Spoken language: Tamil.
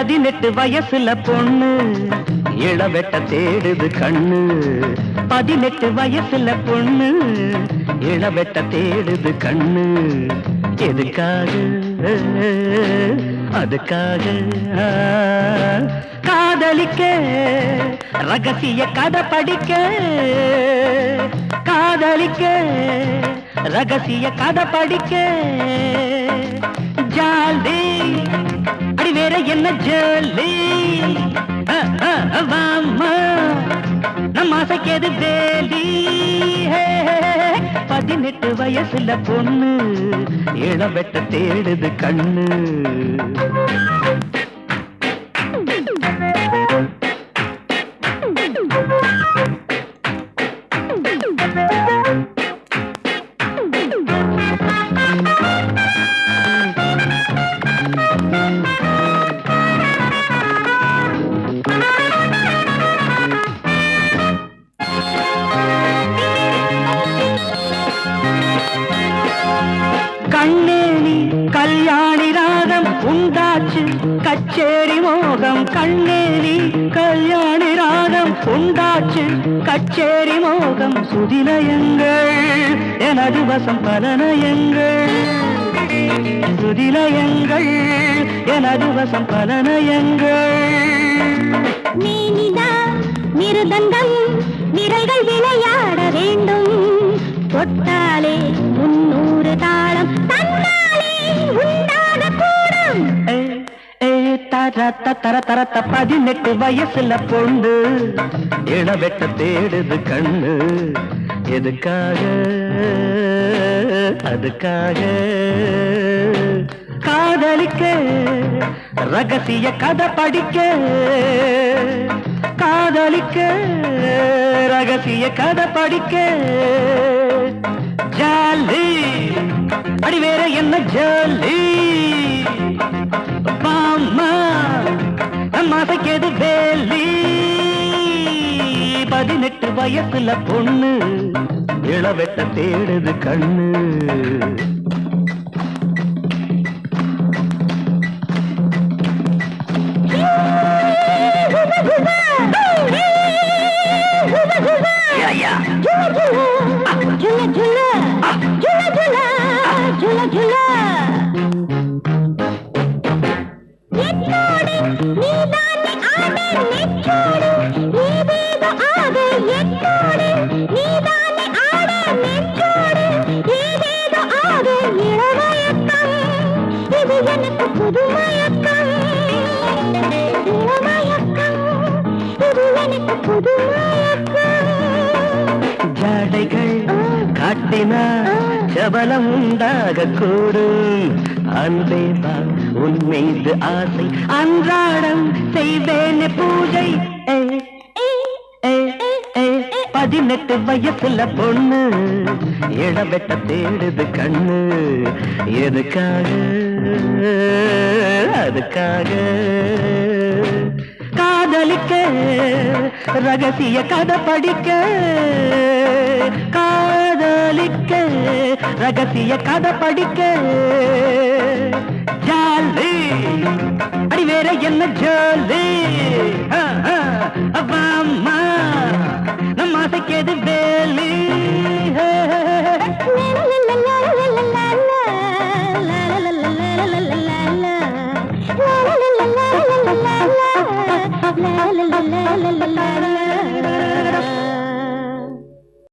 பதினெட்டு வயசுல பொண்ணு. இளவெட்ட தேடுது கண்ணு. பதினெட்டு வயசுல பொண்ணு. இளவெட்ட தேடுது கண்ணு. எதுக்காக? அதுக்காக. காதலிக்க ரகசிய கதை படிக்க. காதலிக்க ரகசிய கதை படிக்க. ஜால்தே அடி வேற என்ன ஜோலி? அஹ், நம்ம ஆசைக்கேது வேலி. பதினெட்டு வயசுல பொண்ணு இளவெட்ட தேடுது கண்ணு. கண்ணேணி கல்யாணி ராகம் உண்டாச்சு. கச்சேரி மோகம் கண்ணேணி கல்யாணி ராகம் உண்டாச்சு. கச்சேரி மோகம் சுதிலயங்கள் எனது வசம் பலனயங்கள் சுதிலயங்கள் எனது வசம் பலனயங்கள் மேனிதா மிருதங்கம் நிரல்கள் விளையாட வேண்டும். தொட்டாலே முன்னூறு தாளம். தன்னாலே உண்டாக கூடும். ஏய், ஏய், தர பதினெட்டு வயசுல பொண்ணு. இளவெட்ட தேடுது கண்ணு. எதுக்காக? அதுக்காக. காதலிக்க ரகசிய கதை படிக்க. காதலிக்க ரகசிய கதை படிக்க. ஜாலி. அடி வேற என்ன ஜாலி? பாம்மா நம்ம ஆசைக்கேது வேலி. பதினெட்டு வயசுல பொண்ணு இளவெட்ட தேடுது கண்ணு. ஜாடைகள் காட்டினா சபலம் உண்டாக கூடும் அன்பேபா உன் மீது ஆசை. அன்றாடம் செய்வேன் பூஜை. பதினெட்டு வயசுல பொண்ணு. இளவெட்ட தேடுது கண்ணு. எதுக்காக அதுக்காக காதலிக்க ரகசிய கதை படிக்க காதலிக்க ரகசிய கதை படிக்க. ஜாலி. அடி வேற என்ன ஜாலி? அம்மா. la la la